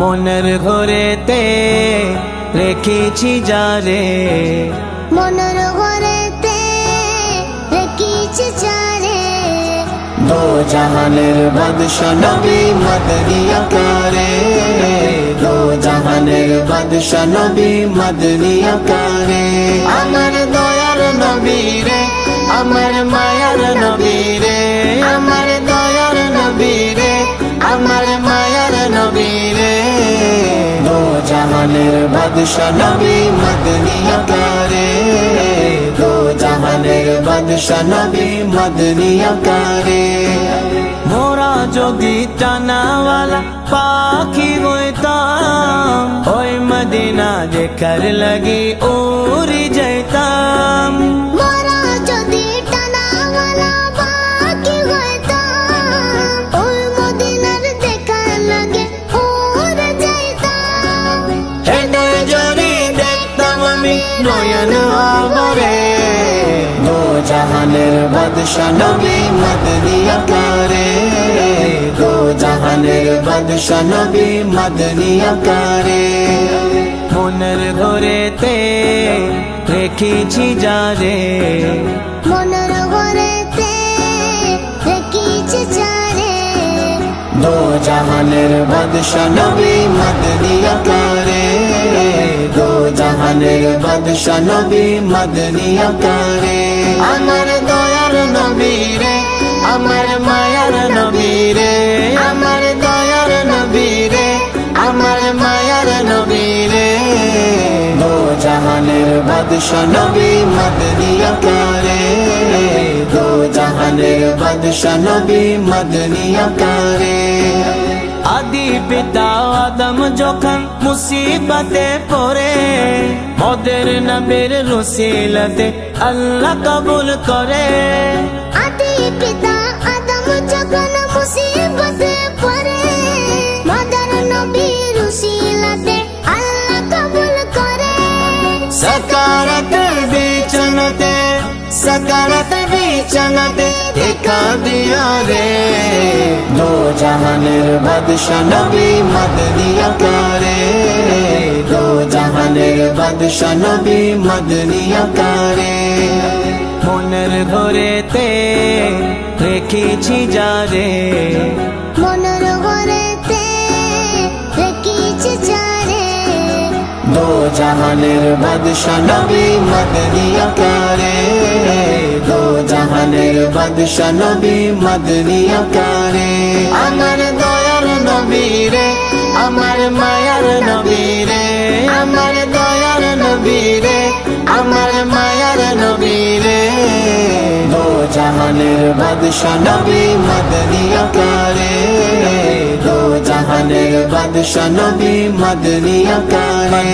মনের ঘরেতে রেখেছি যারে মনের ঘরেতে রেখেছি চারে দো জাহানের বাদশা নবী মদনী আকারে। দো জাহানের বাদশা নবী মদনী আকারে। আমার দয়ার নবী রে আমার মায়ার নবী জাহানের বাদশা নবী মদনী আকারে। দো জাহানের বাদশা নবী মদনী আকারে। মোরা যদি টানাওয়ালা পাখি হইতাম। ওই মদিনা দেখার লাগি ওরি যাইতাম। আমি নয়ন আবরে। দো জাহানের বাদশা নবী মদনী আকারে। দো জাহানের বাদশা নবী মদনী আকারে। মনের ঘরেতে রেখেছি যারে মনের ঘরেতে রেখেছি চারে দো জাহানের বাদশা নবী মদনী আকারে। দো জাহানের বাদশা নবী মদনী আকারে। আমার দয়ার নবী রে, আমার মায়ার নবী রে। আমার দয়ার নবী রে, আমার মায়ার নবী রে। দো জাহানের বাদশা নবী মদনী আকারে। দো জাহানের বাদশা নবী মদনী আকারে। আদি পিতা আদম যখন মুসিবতে পড়ে মদের নবীর রসিলতে আল্লাহ কবুল করে। আদি পিতা আদম যখন মুসিবতে পড়ে মাদার নবীর উসিলাতে আল্লাহ কবুল করে। সকারত বিচনতে সকারত বিচনতে দেখা দিয়া রে। দো জাহানের বাদশা নবী মদনী আকারে দো জাহানের বাদশা নবী মদনী আকারে মনের ঘরেতে রেখেছি যারে মনের ঘরেতে রেখেছি চারে দো জাহানের বাদশা নবী মদনী আকারে দো জাহানের বাদশা নবী মদনী আকারে। আমার দয়ার নবী রে, আমার মায়ার নবী রে। আমার দয়ার নবী রে, আমার মায়ার নবী রে। দো জাহানের বাদশা নবী মদনী আকারে। দো জাহানের বাদশা নবী মদনী আকারে।